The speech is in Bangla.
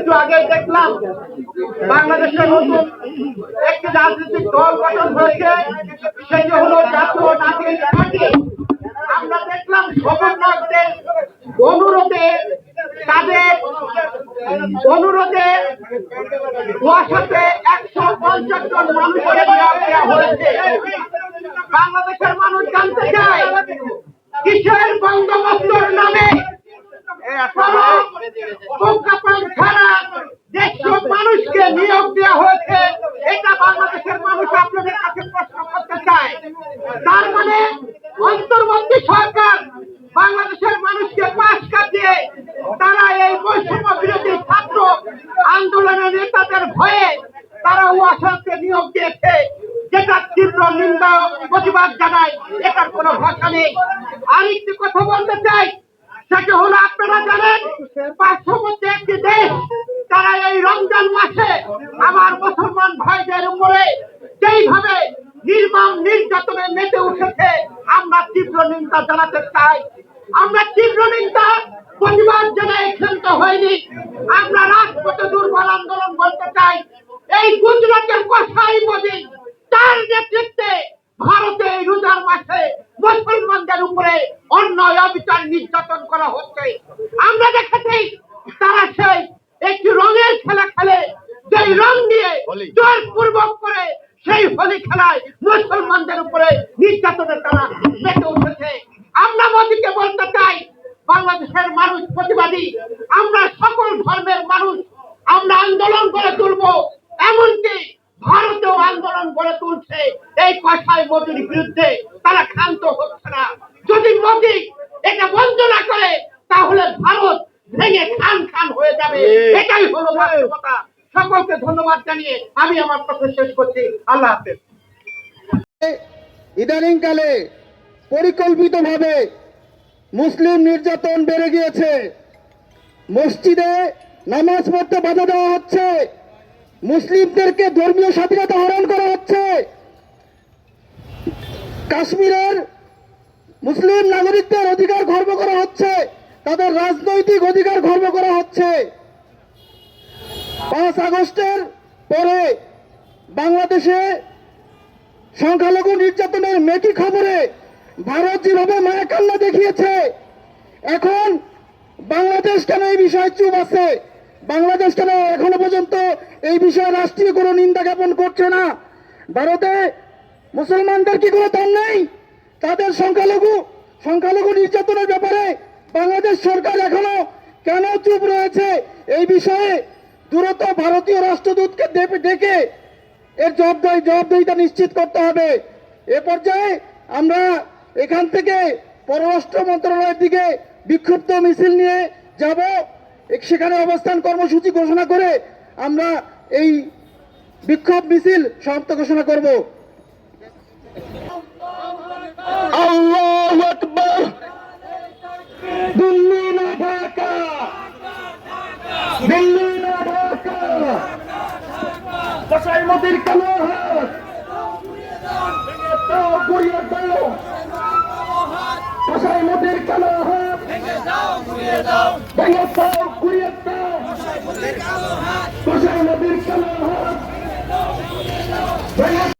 একটু আগে দেখলাম, বাংলাদেশের নতুন একটি রাজনৈতিক দল গঠন হয়েছে সেটি হলো জাতীয় নাগরিক পার্টি। আমরা দেখলাম সমন্বয়কদের অনুরোধে, তাদের অনুরোধে একশো পঞ্চাশ জন দেওয়া হয়েছে। বাংলাদেশের মানুষ জানতে চায়, কিসের বঙ্গবন্ধুর নামে প্রজ্ঞাপন ছাড়া দেড়শো মানুষকে নিয়োগ দেওয়া হয়েছে এটা বাংলাদেশের মানুষ আপনাদের কাছে প্রশ্ন করতে চায় মানে অন্তর্বর্তী সরকার বাংলাদেশের মানুষকে পাশ কাটিয়ে তারা এই বৈষম্য বিরোধী ছাত্র আন্দোলনের নেতাদের ভয়ে তারা ওয়াসাকে নিয়োগ দিয়েছে। যেটা তীব্র নিন্দা প্রতিবাদ জানায়, এটার কোনো ভাষা নেই। আরেকটি কথা বলতে চাই, সেটা হলো আপনারা জানেন, পার্শ্ববর্তী একটি দেশ, তারা এই রমজান মাসে আমার নির্মম নির্যাতনে মেতে উঠেছে আমরা তীব্র নিন্দা জানাতে চাই। আমরা তীব্র নিন্দা প্রতিবাদ জানাই ক্ষান্ত হয়নি আমরা রাজপথে দুর্বল আন্দোলন করতে চাই। এই গুজরাটের কথাই মোদী তার নেতৃত্বে ভারতে এই রোজার মাসে মুসলমানদের উপরে অন্যায় অবিচার নির্যাতন করা হচ্ছে। আমরা দেখেছি তারা সেই একটি রঙের খেলা খেলে যেই রং দিয়ে জোর পূর্বক করে সেই হোলি খেলায় মুসলমানদের উপরে নির্যাতনের তারা মেতে উঠেছে। আমরা মোদীকে বলতে চাই বাংলাদেশের মানুষ প্রতিবাদী আমরা সকল ধর্মের মানুষ আমরা আন্দোলন করে তুলবো এমনকি ভারতেও আন্দোলন গড়ে তুলছে। এই কথায় মোদীর বিরুদ্ধে তারা ক্ষান্ত হচ্ছে না। যদি মোদী এটা বন্ধ না করে তাহলে ভারত ভেঙে খান খান হয়ে যাবে। এটাই হলো বাস্তবতা। সকলকে ধন্যবাদ জানিয়ে আমি আমার কথা শেষ করছি। আল্লাহ হাফেজ। ইদানিংকালে পরিকল্পিতভাবে মুসলিম নির্যাতন বেড়ে গিয়েছে। মসজিদে নামাজ পড়তে বাধা দেওয়া হচ্ছে। মুসলিমদেরকে ধর্মীয় স্বাধীনতা হরণ করা হচ্ছে। কাশ্মীরের মুসলিম নাগরিকদের অধিকার খর্ব করা হচ্ছে। তাদের রাজনৈতিক অধিকার খর্ব করা হচ্ছে। পাঁচ আগস্টের পরে বাংলাদেশে সংখ্যালঘু নির্যাতনের মেকি খবরে ভারত যেভাবে মায়াকান্না দেখিয়েছে, এখন বাংলাদেশ কেন এই বিষয়ে চুপ আছে? বাংলাদেশ কেন এখনও পর্যন্ত এই বিষয়ে রাষ্ট্রীয় কোনো নিন্দা জ্ঞাপন করছে না? ভারতে মুসলমানদের কি কোনো দাম নেই? তাদের সংখ্যালঘু সংখ্যালঘু নির্যাতনের ব্যাপারে বাংলাদেশ সরকার এখনও কেন চুপ রয়েছে? এই বিষয়ে দ্রুত ভারতীয় রাষ্ট্রদূতকে ডেকে এর জবাবদারি জবাবদিহিতা নিশ্চিত করতে হবে। এ পর্যায়ে আমরা এখান থেকে পররাষ্ট্র মন্ত্রণালয়ের দিকে বিক্ষুব্ধ মিছিল নিয়ে যাব। সেখানে অবস্থান কর্মসূচি ঘোষণা করে আমরা এই বিক্ষোভ মিছিল সমাপ্ত ঘোষণা করব। দিল্লি না ঢাকা। কসাই মতির কালো হাত। ভেঙে দাও গুড়িয়ে দাও কালো হাত ভেঙে দাও গুড়িয়ে দাও।